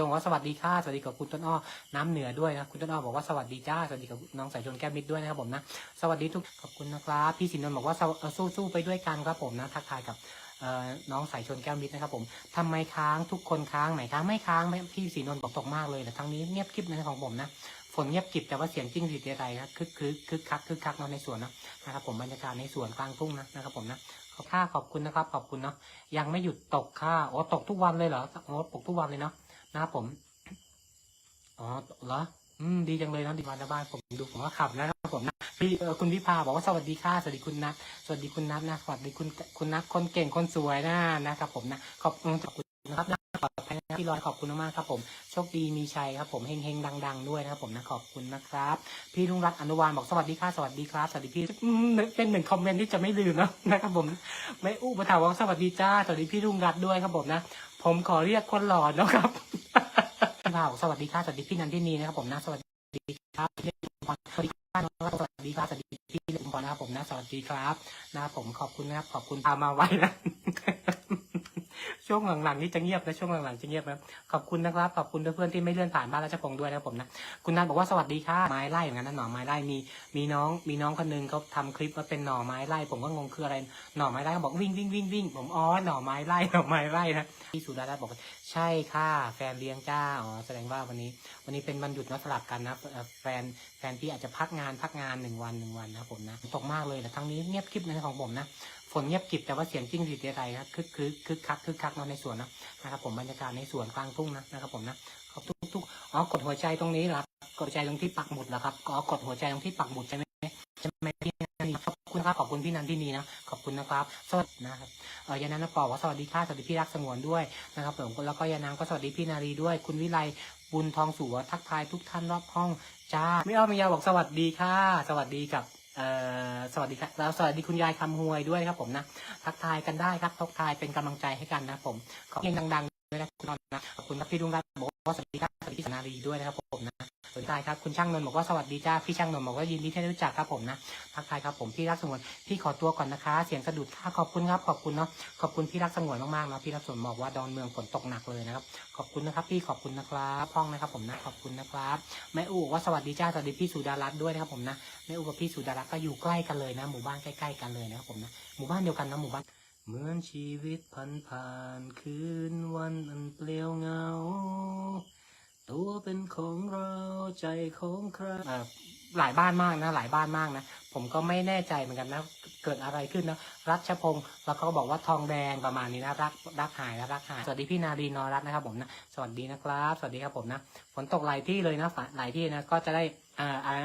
ชนว่าสวัสดีค่ะสวัสดีกับคุณต้นอ้อน้ำเหนือด้วยนะคุณต้นอ้อบอกว่าสวัสดีจ้าสวัสดีกับน้องสายชนแก้วมิตรด้วยนะครับผมนะสวัสดีทุกขอบคุณนะครับพี่สินนนท์บอกว่าสวเอ่อสู้ๆไปด้วยกันครับผมนะทักทายกับน้องสายชนแก้วมิตรนะครับผมทำไมค้างทุกคนค้างไหนค้างไม่ค้างพี่สินนนท์บอกตกมากเลยแต่ทั้งนี้เงียบคลิปนะของผมนะฝนเงียบกริบแต่ว่าเสียงจิ้งหรีดอะไรนะคึกคึกคึกคักคึกคักเนาะในสวนนะนะครับผมบรรยากาศในสวนกลางทุ่งนะนะครับผมนะขอบค่าขอบคุณนะครับขอบคุณเนาะยังไม่หยุดตกค่ะอ๋อตกทุกวันเลยเหรออ๋อตกทุกวันเลยเนาะ นะครับผมอ๋อเหรออืมดีจังเลยนะดีวันละบ้านผมดูผมว่าขับนะครับผมนะพี่คุณวิภาบอกว่าสวัสดีค่ะสวัสดีคุณนัทสวัสดีคุณนัทนะสวัสดีคุณคุณนัทคนเก่งคนสวยนะนะครับ ผมนะขอบคุณขอบคุณนะครับนะขอบคุณนะพี่ลอยขอบคุณมากครับผมโชคดีมีชัยครับผมเฮงเฮงดัง ๆ ด้วยนะครับผมนะขอบคุณนะครับ พี่ลุงรัตอนุวานบอกสวัสดีค่ะสวัสดีครับสวัสดีพี่เป็นหนึ่งคอมเมนต์ที่จะไม่ลืมนะนะครับผมไม่อู้มาถาว่าสวัสดีจ้าสวัสดีพี่ลุงรัตด้วยครับผมนะ ผมขอเรียกคนหล่อนะครับ เราสวัสดีค่ะสวัสดีพี่นันที่นีนะครับผมนะสวัสดีครับพี่เล็กอุปกรสวัสดีครับสวัสดีครับสวัสดีพี่เล็กอุปกรนะครับผมนะสวัสดีครับนะครับผมขอบคุณนะครับขอบคุณพามาไว้นะ ช่วงหลังๆนี่จะเงียบนะช่วงหลังๆจะเงียบนะขอบคุณนะครับ ขอบคุณเพื่อนๆที่ไม่เลื่อนผ่านบ้านราชพงศ์ด้วยนะผมนะคุณนัทบอกว่าสวัสดีค่ะไม้ไร่อย่างนั้นนะหน่อไม้ไร่มีมีน้องมีน้องคนหนึงเขาทำคลิปว่าเป็นหน่อไม้ไร่ผมก็งงคืออะไรหน่อไม้ไร่เขาบอกวิ่งวิ่งวิ่งวิ่งผมอ๋อหน่อไม้ไร่หน่อไม้ไร่นะพี่สุดารัตน์บอกว่าใช่ค่ะแฟนเลี้ยงจ้าอ๋อแสดงว่าวันนี้ วันนี้เป็นวันหยุดนะสลับกันนะแฟนแฟนพี่อาจจะพักงานพักงานหนึ่งวันหนึ่งวันนะผมนะตกมากเลยแต่ทั้งนี้เงียบคลิปนะของผมนะ ฝนเงียบกริบแต่ว่าเสียงจิ้งหรีดอะไรนะคึกคึกคึกคักคึกคักเนะในสวนนะนะครับผมบรรยากาศในสวนกลางทุ่งนะนะครับผมนะขอบทุกทุกอ๋อกดหัวใจตรงนี้หรอครับกดหัวใจตรงที่ปักหมุดเหรอครับอ๋อกดหัวใจตรงที่ปักหมุดใช่ไหมใช่ไหมพี่นันทีขอบคุณครับขอบคุณพี่นันที่นีนะขอบคุณนะครับสวัสดีนะครับเออยานันนะปอว่าสวัสดีค่ะสวัสดีพี่รักสงวนด้วยนะครับผมแล้วก็ยานางก็สวัสดีพี่นารีด้วย คุณวิไลบุญทองสุวทักทายทุกท่านรอบห้องจ้าไม่อ้อมไม่ยาบอกสวัสดีค่ะ สวัสดีกับ สวัสดีครับแล้วสวัสดีคุณยายคำหวยด้วยครับผมนะทักทายกันได้ครับทักทายเป็นกำลังใจให้กันนะผมขอเพลงดังๆด้วยนะคุณนนท์นะขอบคุณครับพี่ดวงรัตน์บอกว่าสวัสดีครับสวัสดีพี่สนารีด้วยนะครับผมนะ สวัสดีครับคุณช่างนนท์บอกว่าสวัสดีจ้าพี่ช่างนนท์บอกว่ายินดีที่ได้รู้จักครับผมนะทักทายครับผมพี่รักสงวนพี่ขอตัวก่อนนะคะ เสียงสะดุดค่ะขอบคุณครับขอบคุณเนาะขอบคุณพี่รักสงวนมากๆนะพี่รักสงวนบอกว่าดอนเมืองฝนตกหนักเลยนะครับขอบคุณนะครับ พี่ขอบคุณนะครับพ้องนะครับผมนะขอบคุณนะครับแม่อูบอกว่าสวัสดีจ้าสวัสดีพี่สุดารัตน์ด้วยนะครับผมนะแม่อูกับพี่สุดารัตน์ก็อยู่ใกล้กันเลยนะ หมู่บ้านใกล้ๆกันเลยนะครับผมนะหมู่บ้านเดียวกันนะหมู่บ้านเหมือนชีวิตพันผ่านคืนวันอันเปลี่ยวเงา ตัวเป็นของเราใจของใครอ่าหลายบ้านมากนะหลายบ้านมากนะ ผมก็ไม่แน่ใจเหมือนกันนะ เกิดอะไรขึ้นนะรัชพงศ์แล้วก็บอกว่าทองแดงประมาณนี้นะรักรักหายนะรักหาย สวัสดีพี่นาดีนอรัตนะครับผมนะสวัสดีนะครับ สวัสดีครับผมนะฝนตกหลายที่เลยนะหลายที่นะก็จะได้อ่าอะไร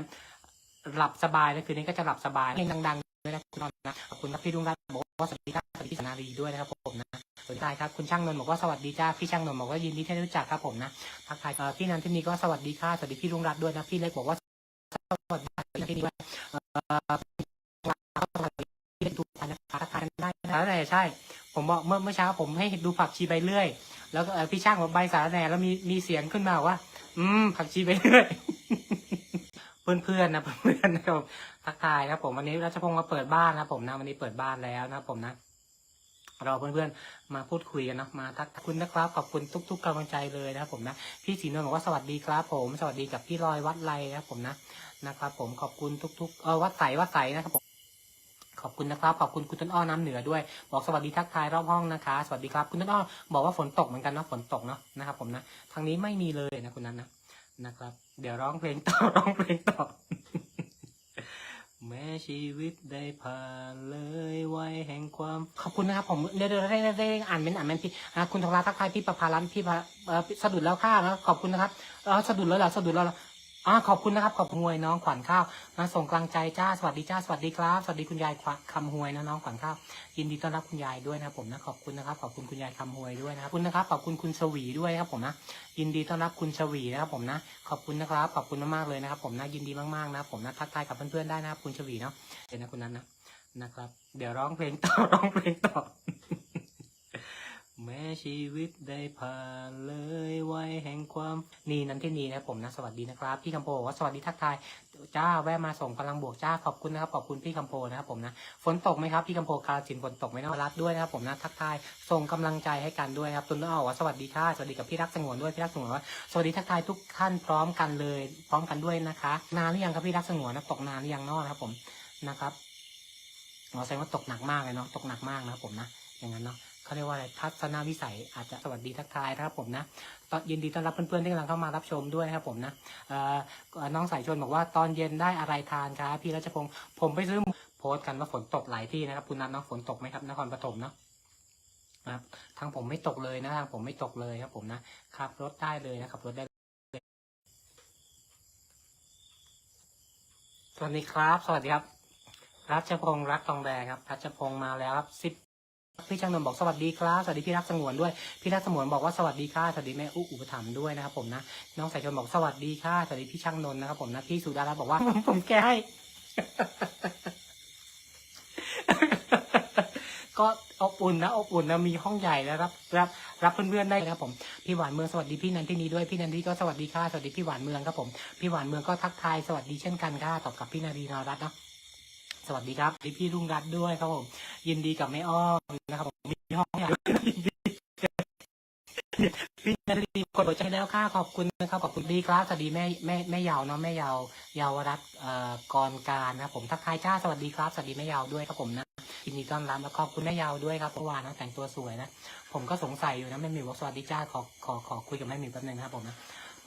หลับสบายนะคืนนี้ก็จะหลับสบายเพลงดัง ด้วยนะคุณนนท์นะขอบคุณครับพี่ดุงรัตน์บอกว่าสวัสดีครับสวัสดีพี่สนารีด้วยนะครับผมนะสวัสดีครับคุณช่างนนท์บอกว่าสวัสดีจ้าพี่ช่างนนท์บอกว่ายินดีที่ได้รู้จักครับผมนะทักทายพี่นันทินีก็สวัสดีค่ะสวัสดีพี่ลุงรัตน์ด้วยนะพี่เล็กบอกว่าสวัสดีพี่นันทินีด้วยเอ่อสวัสดีทุกท่านนะคะทักทายกันได้นะสารแหน่ใช่ ผมบอกเมื่อเมื่อเช้าผมให้ดูผักชีใบเลื่อย แล้วก็พี่ช่างบอกใบสารแหน่แล้วมีมีเสียงขึ้นมาว่า อืมผักชีใบเลื่อย เพื่อนๆนะเพื่อนๆนะครับทักทายครับผมวันนี้รัชพงศ์มาเปิดบ้านนะผมนะวันนี้เปิดบ้านแล้วนะผมนะเราเพื่อนๆมาพูดคุยกันนะมาทักทายคุณนะครับขอบคุณทุก ๆกำลังใจเลยนะครับผมนะพี่สีนวลบอกว่าสวัสดีครับผม สวัสดีกับพี่ลอยวัดไรนะครับผมนะนะครับ ผมขอบคุณทุกๆเออวัดใสวัดใสนะครับผมขอบคุณนะครับขอบคุณคุณต้นอ้อน้ำเหนือด้วย บอกสวัสดีทักทายรอบห้องนะคะ สวัสดีครับคุณต้นอ้อบอกว่าฝนตกเหมือนกันเนาะฝนตกเนาะนะครับผมนะทางนี้ไม่มีเลยนะคุณนั้นนะ นะครับ เดี๋ยวร้องเพลงต่อร้องเพลงต่อ แม้ชีวิตได้ผ่านเลยวัยแห่งความขอบคุณนะครับผมเดี๋ยวเดี๋ยวอ่านเป็นอ่านเป็นพี่อ่าคุณธงราทักทายพี่ประภารันพี่พาเอ่อสะดุดแล้วข้านะขอบคุณนะครับเออสะดุดแล้วเหรอสะดุดแล้วเหรอ อ่าขอบคุณนะครับ ขอบคุณหวยน้องขวัญข้าวนะส่งกลังใจจ้าสวัสดีจ้าสวัสดีครับสวัสดีคุณยายขวัญคำหวยนะน้องขวัญข้าวยินดีต้อนรับคุณยายด้วยนะผมนะขอบคุณนะครับ ขอบคุณคุณยายคำหวยด้วยนะครับคุณนะครับขอบคุณคุณชวีด้วยครับผมนะยินดีต้อนรับคุณชวีนะครับผมนะขอบคุณนะครับ ขอบคุณมากๆเลยนะครับ ผมนะยินดีมากๆนะผมนะทักทายกับเพื่อนๆได้นะครับคุณชวีเนาะเดี๋ยวนะคุณนั้นนะนะครับ เดี๋ยวร้องเพลงต่อร้องเพลงต่อ แม้ชีวิตได้ผ่านเลยวัยแห่งความนี่นันที่นีนะครับผมนะสวัสดีนะครับพี่คำโพว่าสวัสดีทักทายจ้าแวะมาส่งพลังบวกจ้าขอบคุณนะครับขอบคุณพี่คำโพนะครับผมนะฝนตกไหมครับพี่คำโพคาราจินฝนตกไหมนะรัดด้วยนะครับผมนะทักทายส่งกำลังใจให้กันด้วยครับตุนอ้อว่าสวัสดีค่ะสวัสดีกับพี่รักสงวนด้วยพี่รักสงวนว่าสวัสดีทักทายทุกท่านพร้อมกันเลย พร้อมกันด้วยนะคะ นานหรือยังครับพี่รักสงวนนะตกนานหรือยังนอนะครับผมนะครับอ๋อแสดงว่าตกหนักมากเลยเนาะตกหนักมากนะครับผมนะอย่างนั้นเนาะ เขาเรียกว่าอะไรทัศนวิสัยอาจจะสวัสดีทักทายนะครับผมนะตอนยินดีต้อนรับเพื่อนๆที่กำลังเข้ามารับชมด้วยนะครับผมนะน้องสายชนบอกว่าตอนเย็นได้อะไรทานครับพี่รัชพงศ์ผมไปซื้อโพสต์กันว่าฝนตกหลายที่นะครับคุณนัทเนาะฝนตกไหมครับนครปฐมเนาะนะครับทางผมไม่ตกเลยนะทางผมไม่ตกเลยครับผมนะขับรถได้เลยนะขับรถได้สวัสดีครับ สวัสดีครับ รัชพงศ์รักทองแดงครับรัชพงศ์มาแล้วครับสิบ พี่ช่างนนท์บอกสวัสดีครับสวัสดีพี่รักสงวนด้วยพี่รักสงวนบอกว่าสวัสดีค่ะสวัสดีแม่อุอุปถัมภ์ด้วยนะครับผมนะน้องสายชนบอกสวัสดีค่ะสวัสดีพี่ช่างนนท์นะครับผมนะพี่สุดารัตน์บอกว่าผมแก้ให้ก็อบอุ่นนะอบอุ่นนะมีห้องใหญ่แล้วรับรับรับเพื่อนๆได้นะครับผมพี่หวานเมืองสวัสดีพี่นันที่นี้ด้วยพี่นันที่ก็สวัสดีค่ะสวัสดีพี่หวานเมืองครับผมพี่หวานเมืองก็ทักทายสวัสดีเช่นกันค่ะตอบกับพี่นารีนรัตน์เนาะ สวัสดีครับสวัสดีพี่รุ่งรัตน์ด้วยครับผม ยินดีกับแม่อ้อมนะครับผมมีห้องใหญ่พี่นารีกดหัวใจแล้วค่ะขอบคุณนะครับขอบคุณดีครับสวัสดีแม่แม่แม่ยาวเนาะแม่ยาวเยาวรัตน์กรการนะครับผมทักทายจ้าสวัสดีครับสวัสดีแม่ยาวด้วยครับผมนะยินดีต้อนรับแล้วขอบคุณแม่ยาวด้วยครับเมื่อวานนะแต่งตัวสวยนะ ผมก็สงสัยอยู่นะแม่หมิวสวัสดีจ้าขอขอขอคุยกับแม่หมิวแป๊บนึงนะครับผมนะ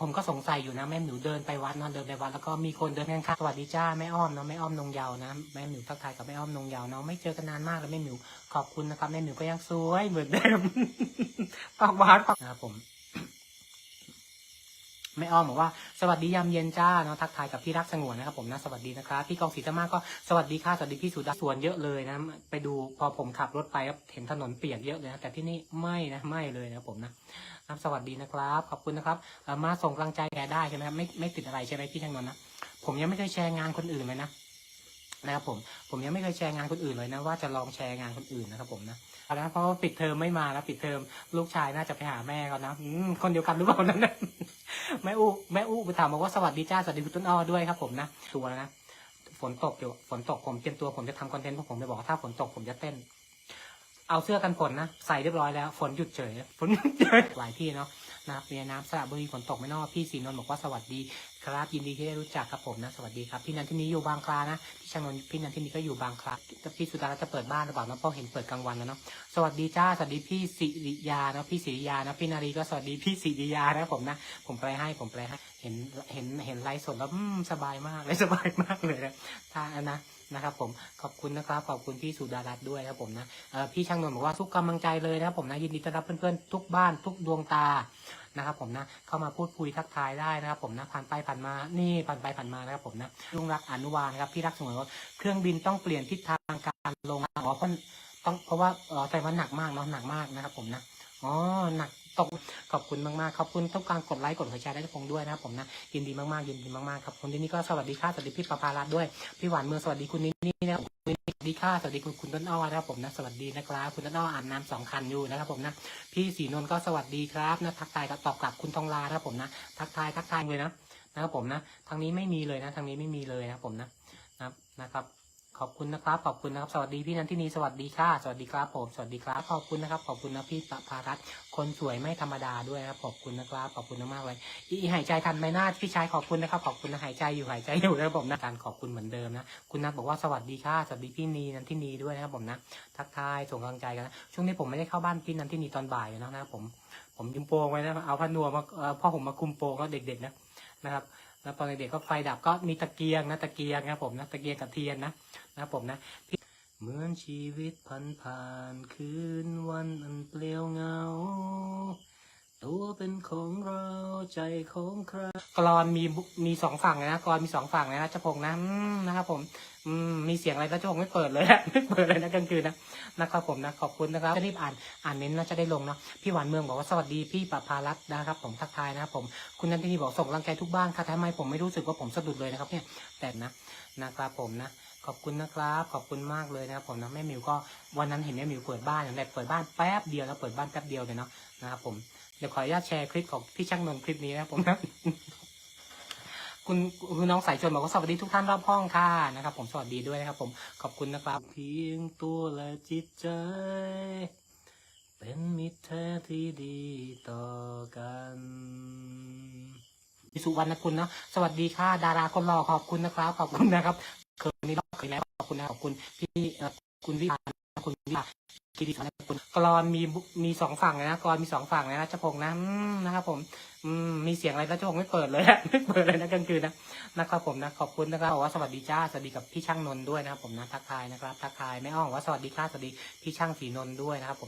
ผมก็สงสัยอยู่นะแม่หมิวเดินไปวัดนอนเดินไปวัดแล้วก็มีคนเดินข้างๆสวัสดีจ้าแม่อ้อมเนาะแม่อ้อมนงเยาวนะแม่หมิวทักทายกับแม่อ้อมนงเยาวเนาะไม่เจอกันนานมากแล้วแม่หมิวขอบคุณนะครับแม่หมิวก็ยังสวยเหมือนเดิมปากหวานปากนะครับผม แม่อ้อมบอกว่าสวัสดียามเย็นจ้าเนาะทักทายกับพี่รักสงวนนะครับผมนะสวัสดีนะครับพี่กองศรีธรรมาก็สวัสดีค่ะสวัสดีพี่สุดาสวนเยอะเลยนะไปดูพอผมขับรถไปครับเห็นถนนเปียกเยอะเลยนะแต่ที่นี่ไม่นะไม่เลยนะผมนะครับสวัสดีนะครับขอบคุณนะครับมาส่งกำลังใจแกได้ใช่ไหมครับไม่ไม่ติดอะไรใช่ไหมพี่ช่างนนนะผมยังไม่เคยแชร์งานคนอื่นเลยนะนะครับผมผมยังไม่เคยแชร์งานคนอื่นเลยนะว่าจะลองแชร์งานคนอื่นนะครับผมนะ เอาละเพราะปิดเทอมไม่มาแล้วปิดเทอมลูกชายน่าจะไปหาแม่เขานะคนเดียวกันหรือเปล่านั้นแม่อู้แม่อู้ไปถามบอกว่าสวัสดีจ้าสวัสดีคุณต้นอ้อด้วยครับผมนะตัวนะฝนตกอยู่ฝนตกผมเตรียมตัวผมจะทำคอนเทนต์เพราะผมจะบอกถ้าฝนตกผมจะเต้น เอาเสื้อกันฝนนะใส่เรียบร้อยแล้ว ฝนหยุดเฉยฝนหยุดเฉยหลายที่เนาะ นะครับมีน้ำสระบุรีฝนตกไม่นอกพี่สีนนท์บอกว่าสวัสดีครับยินดีที่ได้รู้จักครับผมนะสวัสดีครับพี่นันที่นี้อยู่บางคลานะพี่ชางนนท์พี่นันที่นี้ก็อยู่บางคลาพี่สุดารัตน์จะเปิดบ้านหรือเปล่านะพราะเห็นเปิดกลางวันแล้วเนาะสวัสดีจ้าสวัสดีพี่สิริยานะพี่สิริยานะพี่นารีก็สวัสดีพี่สิริยานะผมนะ ผมแปลให้ผมแปลให้เห็นเห็นเห็นไลฟ์สดแล้วสบายมากเลยสบายมากเลยนะถ้านะนะครับผมขอบคุณนะครับขอบคุณพี่สุดารัตน์ด้วยครับผมนะพี่ช่างนนท์บอกว่าทุกกำลังใจเลยนะครับผมนะยินดีต้อนรับเพื่อนๆทุกบ้านทุกดวงตา นะครับผมนะเข้ามาพูดคุยทักทายได้นะครับผมนะผ่านไปผ่านมานี่ผ่านไปผ่านมานะครับผมนะลุงรักอนุวานะครับพี่รักสมวยว่าเครื่องบินต้องเปลี่ยนทิศทางการลงอ๋อเพราะต้องเพราะว่าเออแต่ว่าหนักมากเนาะหนักมากนะครับผมนะอ๋อหนักตกขอบคุณมากๆขอบคุณทุกการกดไลค์กดหัวใจได้ทุกคนด้วยนะครับผมนะยินดีมากๆยินดีมากๆครับคนที่นี่ก็สวัสดีค่ะสวัสดีพี่ปาพารัตน์ด้วยพี่หวานเมืองสวัสดีคุณนี่นี่นะครับ คุณนี่สวัสดีค่ะสวัสดีคุณคุณต้นอ้อนะครับผมนะสวัสดีนะครับคุณต้นอ้ออ่านน้ำสองคันอยู่นะครับผมนะพี่สีนนท์ก็สวัสดีครับนะทักทายกับตอบกลับคุณทองลานะครับผมนะทักทายทักทายเลยนะนะครับผมนะทางนี้ไม่มีเลยนะทางนี้ไม่มีเลยนะครับผมนะนะครับนะครับ ขอบคุณนะครับ ขอบคุณนะครับ สวัสดีพี่นันทินีสวัสดีค่ะ สวัสดีครับผม สวัสดีครับ ขอบคุณนะครับ ขอบคุณนะพี่ปภารัตคนสวยไม่ธรรมดาด้วยนะครับ ขอบคุณนะครับ ขอบคุณมากเลย อีหายใจทันไหมนาพี่ชายขอบคุณนะครับ ขอบคุณนะหายใจอยู่หายใจอยู่นะผมนะการขอบคุณเหมือนเดิมนะ คุณนัทบอกว่าสวัสดีค่ะ สวัสดีพี่นีนันทินีด้วยนะครับผมนะ ทักทายส่งกำลังใจกันนะ ช่วงนี้ผมไม่ได้เข้าบ้านพี่นันทินีตอนบ่ายนะครับผม ผมยุมโปงไว้นะ เอาผ้านวมมาพ่อผมมาคุมโปงก็เด็กๆนะนะครับ แล้วตอนเด็กๆก็ไฟดับก็มีตะเกียงนะตะเกียงนะผมนะตะเกียงกับเทียนนะนะผมนะเหมือนชีวิตพันผ่านคืนวันอันเปลี่ยวเงา ตัวเป็นของเราใจของใครกรอนมีมีสองฝั่งเลยนะกรอนมีสองฝั่งเลยนะจ้าพงนะนะครับผมมีเสียงอะไรแล้วจ้าพงไม่เปิดเลยไม่เปิดเลยนะกลางคืนนะนะครับผมนะขอบคุณนะครับจะรีบอ่านอ่านเน้นนะจะได้ลงเนาะพี่หวานเมืองบอกว่าสวัสดีพี่ปภารัตนะครับผมทักทายนะครับผมคุณนันทินีบอกส่งกำลังใจทุกบ้านค่ะทำไมผมไม่รู้สึกว่าผมสะดุดเลยนะครับเนี่ยแต่นะนะครับผมนะขอบคุณนะครับ ขอบคุณมากเลยนะครับผมนะแม่มิวก็วันนั้นเห็นแม่มิวเปิดบ้านอย่างแรกเปิดบ้านแป๊บเดียวแล้วเปิดบ้านแป๊บเดียวเลยเนาะนะครับผม เดี๋ยวขออนุญาตแชร์คลิปของพี่ช่างนนท์คลิปนี้นะครับผมนะคุณคุณน้องสายชนบอกว่าสวัสดีทุกท่านรอบห้องค่ะนะครับ ผมสวัสดีด้วยนะครับ ผมขอบคุณนะครับเพียงตัวและจิตใจ เป็นมิตรแท้ที่ดีต่อกันพิสุวรรณคุณนะสวัสดีค่ะ ดาราคนหล่อขอบคุณนะครับ ขอบคุณนะครับ เคยนี้รอบเคยแล้วขอบคุณนะขอบคุณพี่เออคุณวิภา คุณวิภากิติศักดิ์คุณกรอนมีมีสองฝั่งเลยนะกรอนมีสองฝั่งเลยนะรัชพงศ์นะนะครับผมมีเสียงอะไรแล้วจ้าพงศ์ไม่เปิดเลยอะไม่เปิดเลยนะกลางคืนนะนะครับผมนะขอบคุณนะครับบอกว่าสวัสดีจ้าสวัสดีกับพี่ช่างนนท์ด้วยนะครับผมนะทักทายนะครับทักทายแม่อ้อมว่าสวัสดีค่ะสวัสดีพี่ช่างสีนนท์ด้วยนะครับผม